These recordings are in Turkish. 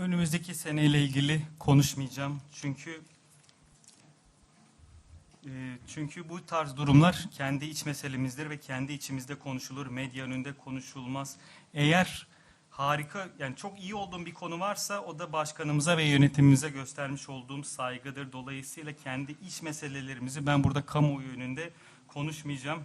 önümüzdeki seneyle ilgili konuşmayacağım. Çünkü e, çünkü bu tarz durumlar kendi iç meselemizdir ve kendi içimizde konuşulur, medya önünde konuşulmaz. Eğer harika yani çok iyi olduğum bir konu varsa o da başkanımıza ve yönetimimize göstermiş olduğum saygıdır. Dolayısıyla kendi iç meselelerimizi ben burada kamuoyu önünde konuşmayacağım.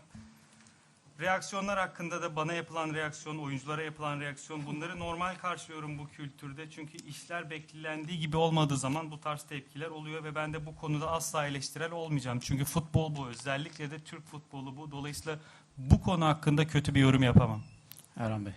Reaksiyonlar hakkında da bana yapılan reaksiyon, oyunculara yapılan reaksiyon bunları normal karşılıyorum bu kültürde. Çünkü işler beklendiği gibi olmadığı zaman bu tarz tepkiler oluyor ve ben de bu konuda asla eleştirel olmayacağım. Çünkü futbol bu, özellikle de Türk futbolu bu. Dolayısıyla bu konu hakkında kötü bir yorum yapamam. Erhan Bey.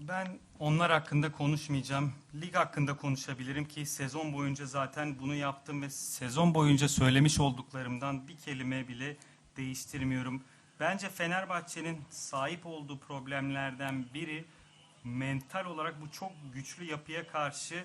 Ben onlar hakkında konuşmayacağım. Lig hakkında konuşabilirim ki sezon boyunca zaten bunu yaptım ve sezon boyunca söylemiş olduklarımdan bir kelime bile değiştirmiyorum. Bence Fenerbahçe'nin sahip olduğu problemlerden biri mental olarak bu çok güçlü yapıya karşı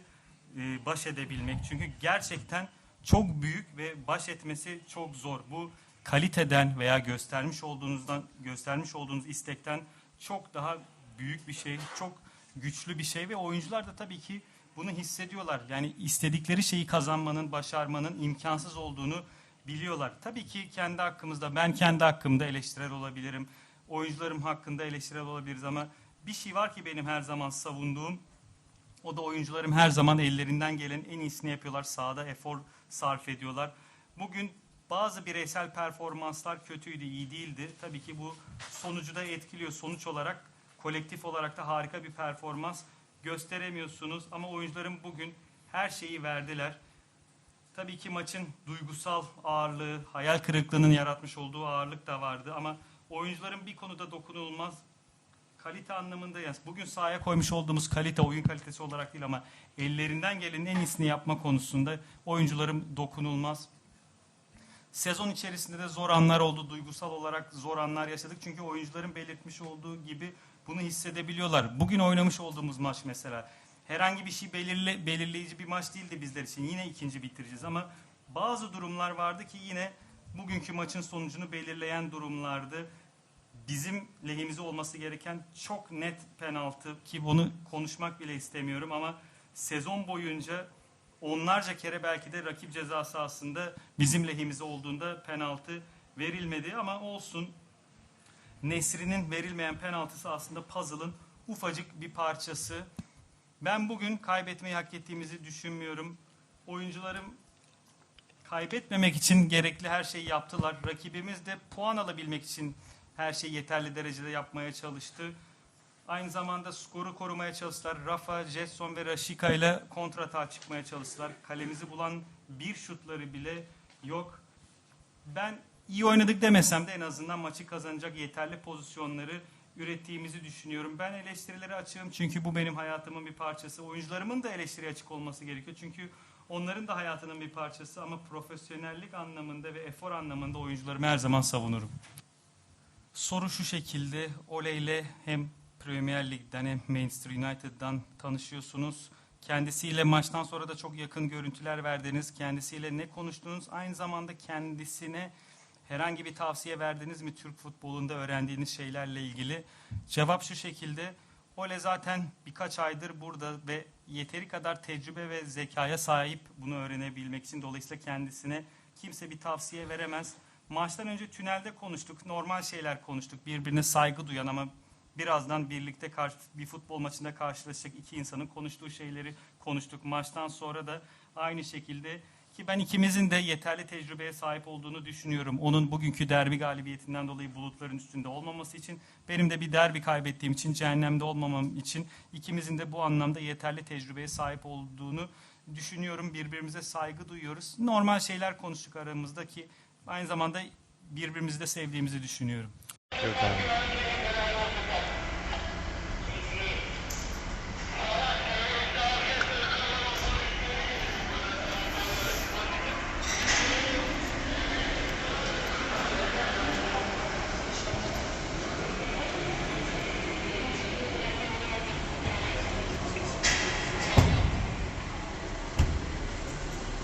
e, baş edebilmek. Çünkü gerçekten çok büyük ve baş etmesi çok zor. Bu kaliteden veya göstermiş olduğunuzdan göstermiş olduğunuz istekten çok daha büyük bir şey, çok güçlü bir şey ve oyuncular da tabii ki bunu hissediyorlar. Yani istedikleri şeyi kazanmanın, başarmanın imkansız olduğunu biliyorlar. Tabii ki kendi hakkımızda, ben kendi hakkımda eleştirel olabilirim. Oyuncularım hakkında eleştirel olabiliriz ama bir şey var ki benim her zaman savunduğum o da oyuncularım her zaman ellerinden gelen en iyisini yapıyorlar. Sahada efor sarf ediyorlar. Bugün bazı bireysel performanslar kötüydü, iyi değildi. Tabii ki bu sonucu da etkiliyor. Sonuç olarak kolektif olarak da harika bir performans gösteremiyorsunuz. Ama oyuncularım bugün her şeyi verdiler. Tabii ki maçın duygusal ağırlığı, hayal kırıklığının yaratmış olduğu ağırlık da vardı. Ama oyuncuların bir konuda dokunulmaz kalite anlamında yani bugün sahaya koymuş olduğumuz kalite oyun kalitesi olarak değil ama ellerinden gelenin en iyisini yapma konusunda oyuncularım dokunulmaz. Sezon içerisinde de zor anlar oldu. Duygusal olarak zor anlar yaşadık. Çünkü oyuncuların belirtmiş olduğu gibi bunu hissedebiliyorlar. Bugün oynamış olduğumuz maç mesela herhangi bir şey belirle, belirleyici bir maç değildi bizler için. Yine ikinci bitireceğiz ama bazı durumlar vardı ki yine bugünkü maçın sonucunu belirleyen durumlardı bizim lehimize olması gereken çok net penaltı ki bunu konuşmak bile istemiyorum ama sezon boyunca onlarca kere belki de rakip ceza sahasında bizim lehimize olduğunda penaltı verilmedi ama olsun. Nesri'nin verilmeyen penaltısı aslında puzzle'ın ufacık bir parçası. Ben bugün kaybetmeyi hak ettiğimizi düşünmüyorum. Oyuncularım kaybetmemek için gerekli her şeyi yaptılar. Rakibimiz de puan alabilmek için her şeyi yeterli derecede yapmaya çalıştı. Aynı zamanda skoru korumaya çalıştılar. Rafa, Jetson ve Rashica ile kontratağa çıkmaya çalıştılar. Kalemizi bulan bir şutları bile yok. Ben iyi oynadık demesem de en azından maçı kazanacak yeterli pozisyonları ürettiğimizi düşünüyorum. Ben eleştirilere açığım çünkü bu benim hayatımın bir parçası. Oyuncularımın da eleştiriye açık olması gerekiyor. Çünkü onların da hayatının bir parçası ama profesyonellik anlamında ve efor anlamında oyuncularımı her zaman savunurum. Soru şu şekilde. Ole ile hem Premier Lig'den hem Manchester United'dan tanışıyorsunuz. Kendisiyle maçtan sonra da çok yakın görüntüler verdiniz. Kendisiyle ne konuştunuz? Aynı zamanda kendisine herhangi bir tavsiye verdiniz mi Türk futbolunda öğrendiğiniz şeylerle ilgili? Cevap şu şekilde. Ole zaten birkaç aydır burada ve yeteri kadar tecrübe ve zekaya sahip bunu öğrenebilmek için. Dolayısıyla kendisine kimse bir tavsiye veremez. Maçtan önce tünelde konuştuk. Normal şeyler konuştuk. Birbirine saygı duyan ama birazdan birlikte karşı, bir futbol maçında karşılaşacak iki insanın konuştuğu şeyleri konuştuk. Maçtan sonra da aynı şekilde ki ben ikimizin de yeterli tecrübeye sahip olduğunu düşünüyorum. Onun bugünkü derbi galibiyetinden dolayı bulutların üstünde olmaması için, benim de bir derbi kaybettiğim için, cehennemde olmamam için ikimizin de bu anlamda yeterli tecrübeye sahip olduğunu düşünüyorum. Birbirimize saygı duyuyoruz. Normal şeyler konuştuk aramızda ki aynı zamanda birbirimizi de sevdiğimizi düşünüyorum. Evet abi.